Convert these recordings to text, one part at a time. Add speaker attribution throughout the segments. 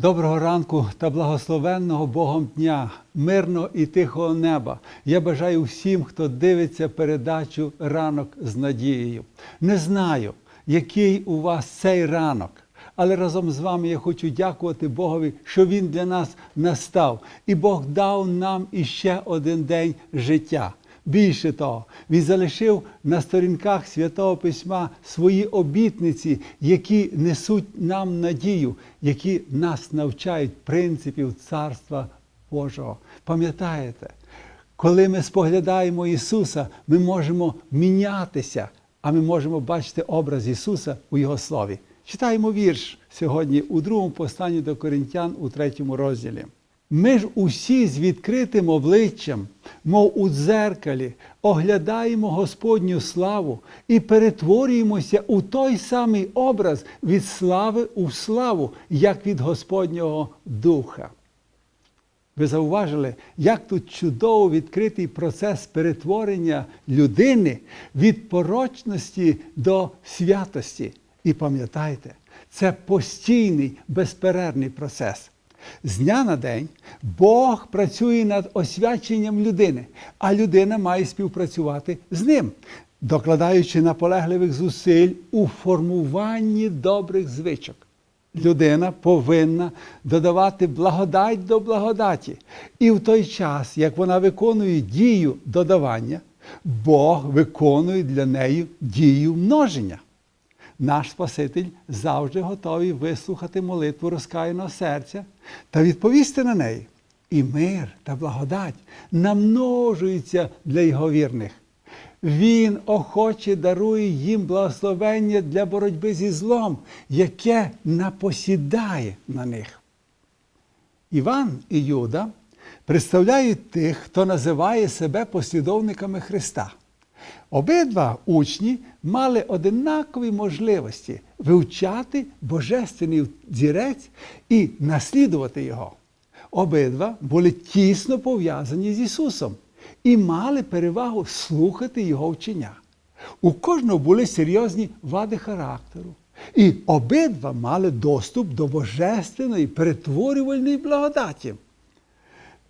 Speaker 1: Доброго ранку та благословенного Богом дня, мирного і тихого неба. Я бажаю всім, хто дивиться передачу ранок з надією. Не знаю, який у вас цей ранок, але разом з вами я хочу дякувати Богові, що Він для нас настав, і Бог дав нам іще один день життя. Більше того, він залишив на сторінках святого письма свої обітниці, які несуть нам надію, які нас навчають принципів Царства Божого. Пам'ятаєте, коли ми споглядаємо Ісуса, ми можемо мінятися, а ми можемо бачити образ Ісуса у Його слові. Читаємо вірш сьогодні у другому посланні до Коринтян у третьому розділі. Ми ж усі з відкритим обличчям, мов у дзеркалі, оглядаємо Господню славу і перетворюємося у той самий образ від слави у славу, як від Господнього Духа. Ви зауважили, як тут чудово відкритий процес перетворення людини від порочності до святості. І пам'ятайте, це постійний безперервний процес. З дня на день Бог працює над освяченням людини, а людина має співпрацювати з ним, докладаючи наполегливих зусиль у формуванні добрих звичок. Людина повинна додавати благодать до благодаті. І в той час, як вона виконує дію додавання, Бог виконує для неї дію множення. Наш Спаситель завжди готовий вислухати молитву розкаяного серця та відповісти на неї. І мир та благодать намножуються для його вірних. Він охоче дарує їм благословення для боротьби зі злом, яке напосідає на них. Іван і Юда представляють тих, хто називає себе послідовниками Христа. Обидва учні мали одинакові можливості вивчати божественний зірець і наслідувати його. Обидва були тісно пов'язані з Ісусом і мали перевагу слухати Його вчення. У кожного були серйозні вади характеру, і обидва мали доступ до божественної перетворювальної благодаті.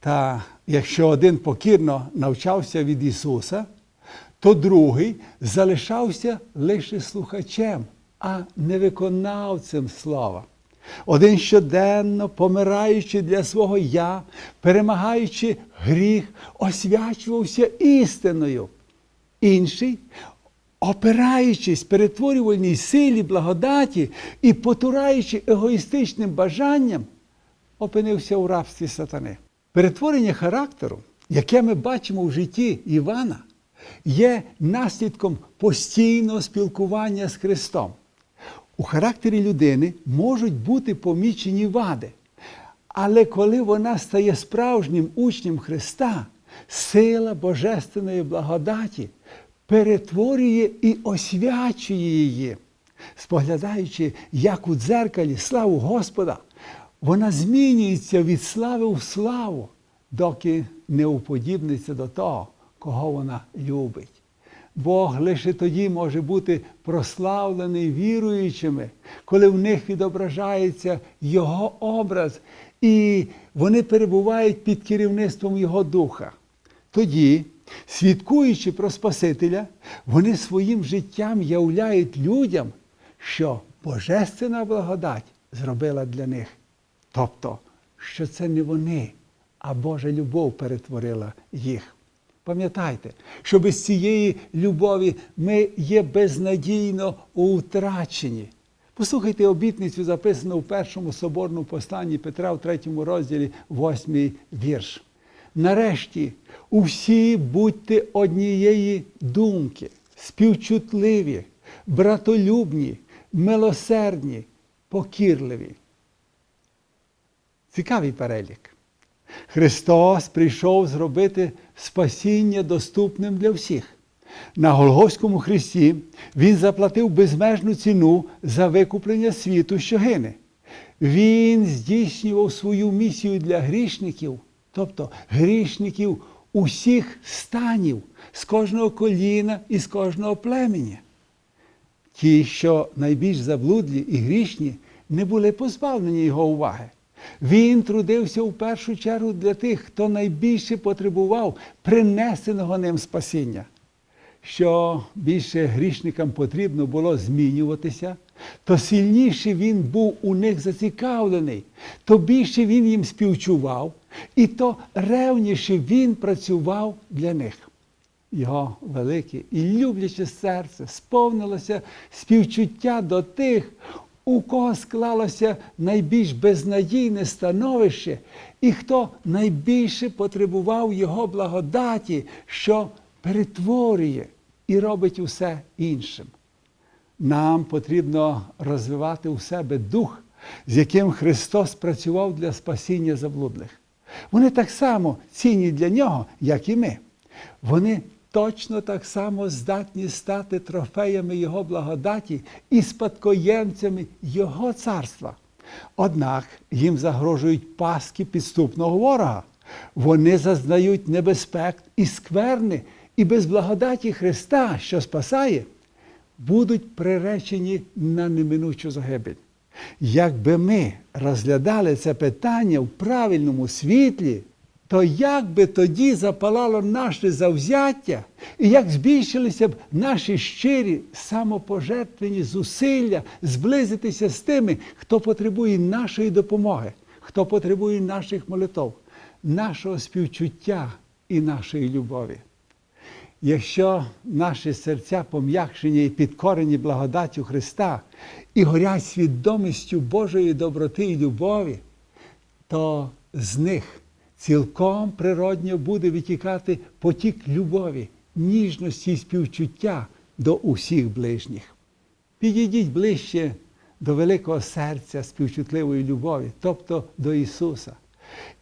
Speaker 1: Та якщо один покірно навчався від Ісуса, то другий залишався лише слухачем, а не виконавцем слова. Один щоденно, помираючи для свого я, перемагаючи гріх, освячувався істиною. Інший, опираючись перетворювальній силі благодаті і потураючи егоїстичним бажанням, опинився у рабстві сатани. Перетворення характеру, яке ми бачимо в житті Івана, є наслідком постійного спілкування з Христом. У характері людини можуть бути помічені вади. Але коли вона стає справжнім учнем Христа, сила Божественної благодаті перетворює і освячує її. Споглядаючи, як у дзеркалі славу Господа, вона змінюється від слави в славу, доки не уподібниться до того, кого вона любить. Бог лише тоді може бути прославлений віруючими, коли в них відображається Його образ, і вони перебувають під керівництвом Його Духа. Тоді, свідкуючи про Спасителя, вони своїм життям являють людям, що Божественна благодать зробила для них. Тобто, що це не вони, а Божа любов перетворила їх. Пам'ятайте, що без цієї любові ми є безнадійно утрачені. Послухайте обітницю, записану в першому соборному посланні Петра в третьому розділі, восьмий вірш. Нарешті, усі будьте однієї думки, співчутливі, братолюбні, милосердні, покірливі. Цікавий перелік. Христос прийшов зробити спасіння доступним для всіх. На Голгофському хресті Він заплатив безмежну ціну за викуплення світу, що гине. Він здійснював свою місію для грішників, тобто грішників усіх станів, з кожного коліна і з кожного племені. Ті, що найбільш заблудлі і грішні, не були позбавлені його уваги. Він трудився в першу чергу для тих, хто найбільше потребував принесеного ним спасіння. Що більше грішникам потрібно було змінюватися, то сильніше він був у них зацікавлений, то більше він їм співчував, і то ревніше він працював для них. Його велике і любляче серце сповнилося співчуття до тих, у кого склалося найбільш безнадійне становище, і хто найбільше потребував його благодаті, що перетворює і робить усе іншим. Нам потрібно розвивати у себе дух, з яким Христос працював для спасіння заблудлих. Вони так само цінні для нього, як і ми. Вони точно так само здатні стати трофеями Його благодаті і спадкоємцями Його царства. Однак їм загрожують паски підступного ворога. Вони зазнають небезпек і скверни, і без благодаті Христа, що спасає, будуть приречені на неминучу загибель. Якби ми розглядали це питання в правильному світлі, то як би тоді запалало наше завзяття, і як збільшилися б наші щирі самопожертвені зусилля зблизитися з тими, хто потребує нашої допомоги, хто потребує наших молитов, нашого співчуття і нашої любові. Якщо наші серця пом'якшені і підкорені благодаттю Христа і горять свідомістю Божої доброти і любові, то з них цілком природньо буде витікати потік любові, ніжності і співчуття до усіх ближніх. Підійдіть ближче до великого серця співчутливої любові, тобто до Ісуса.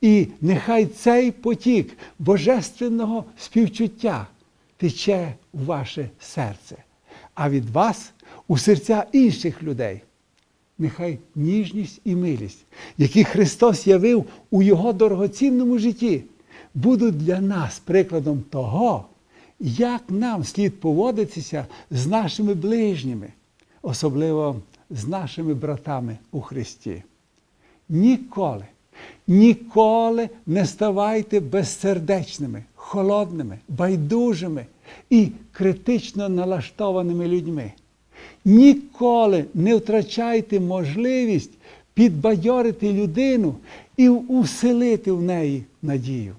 Speaker 1: І нехай цей потік божественного співчуття тече у ваше серце, а від вас у серця інших людей. Нехай ніжність і милість, які Христос явив у Його дорогоцінному житті, будуть для нас прикладом того, як нам слід поводитися з нашими ближніми, особливо з нашими братами у Христі. Ніколи, ніколи не ставайте безсердечними, холодними, байдужими і критично налаштованими людьми. Ніколи не втрачайте можливість підбадьорити людину і уселити в неї надію.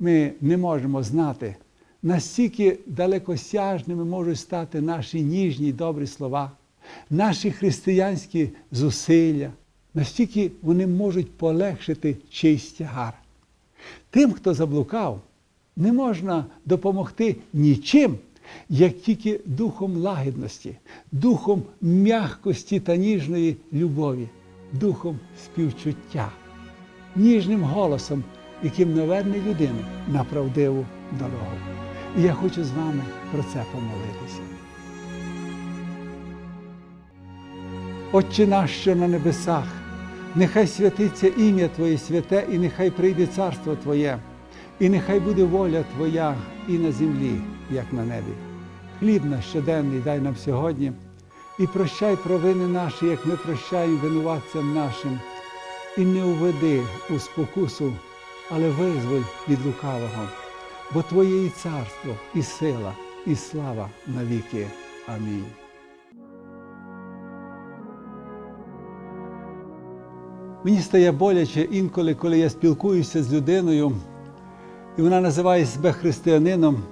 Speaker 1: Ми не можемо знати, настільки далекосяжними можуть стати наші ніжні й добрі слова, наші християнські зусилля, настільки вони можуть полегшити чийсь тягар. Тим, хто заблукав, не можна допомогти нічим, як тільки духом лагідності, духом м'якості та ніжної любові, духом співчуття, ніжним голосом, яким наверне людину на правдиву дорогу. І я хочу з вами про це помолитися. Отче наш, що на небесах, нехай святиться ім'я Твоє святе, і нехай прийде царство Твоє, і нехай буде воля Твоя і на землі, як на небі. Хліб наш щоденний дай нам сьогодні, і прощай провини наші, як ми прощаємо винуватцям нашим, і не уведи у спокусу, але визволь від лукавого, бо Твоє і царство, і сила, і слава навіки. Амінь. Мені стає боляче інколи, коли я спілкуюся з людиною, і вона називає себе християнином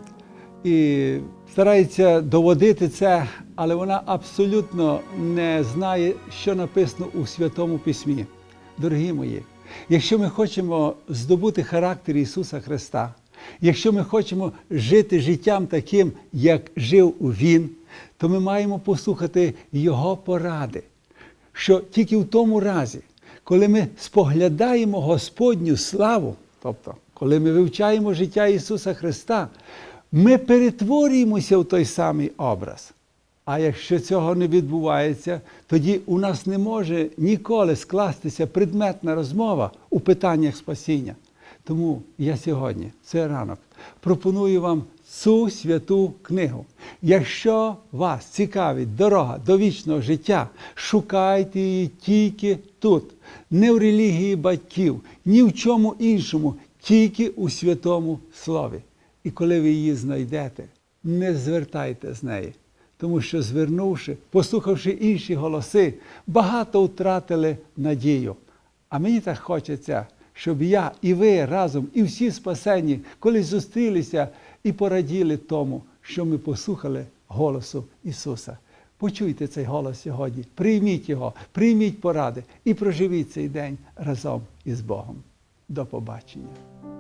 Speaker 1: і старається доводити це, але вона абсолютно не знає, що написано у Святому Письмі. Дорогі мої, якщо ми хочемо здобути характер Ісуса Христа, якщо ми хочемо жити життям таким, як жив Він, то ми маємо послухати Його поради, що тільки в тому разі, коли ми споглядаємо Господню славу, тобто, коли ми вивчаємо життя Ісуса Христа, ми перетворюємося в той самий образ. А якщо цього не відбувається, тоді у нас не може ніколи скластися предметна розмова у питаннях спасіння. Тому я сьогодні, цей ранок, пропоную вам цю святу книгу. Якщо вас цікавить дорога до вічного життя, шукайте її тільки тут, не в релігії батьків, ні в чому іншому, тільки у святому слові. І коли ви її знайдете, не звертайте з неї, тому що, звернувши, послухавши інші голоси, багато втратили надію. А мені так хочеться, щоб я і ви разом, і всі спасені, колись зустрілися і пораділи тому, що ми послухали голосу Ісуса. Почуйте цей голос сьогодні, прийміть його, прийміть поради і проживіть цей день разом із Богом. До побачення.